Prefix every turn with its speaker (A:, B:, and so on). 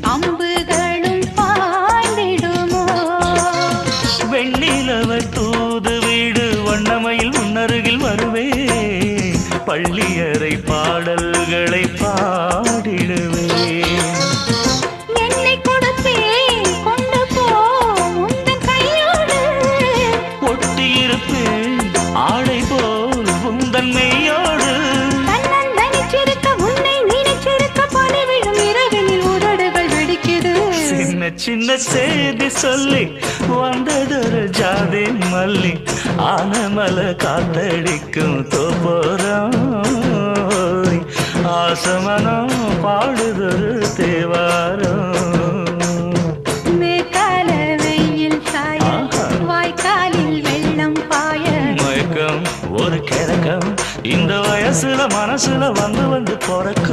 A: அம்புகளும் பாய்ந்திடுமோ?
B: வெண்ணிலவர் தூது வீடு வண்ணமையில் முன்னருகில் வருவே. பள்ளியறை பாடல்களை
A: பா
B: சின்ன சின்ன செய்தி சொல்லி வந்ததொரு ஜாதி மல்லி ஆனமல காத்தடிக்கும் தோப்போரம். ஆசமனம் பாடுதொரு தேவாரம். ஒரு கிழக்கம் இந்த வயசுல மனசுல வந்து வந்து பிறக்கும்.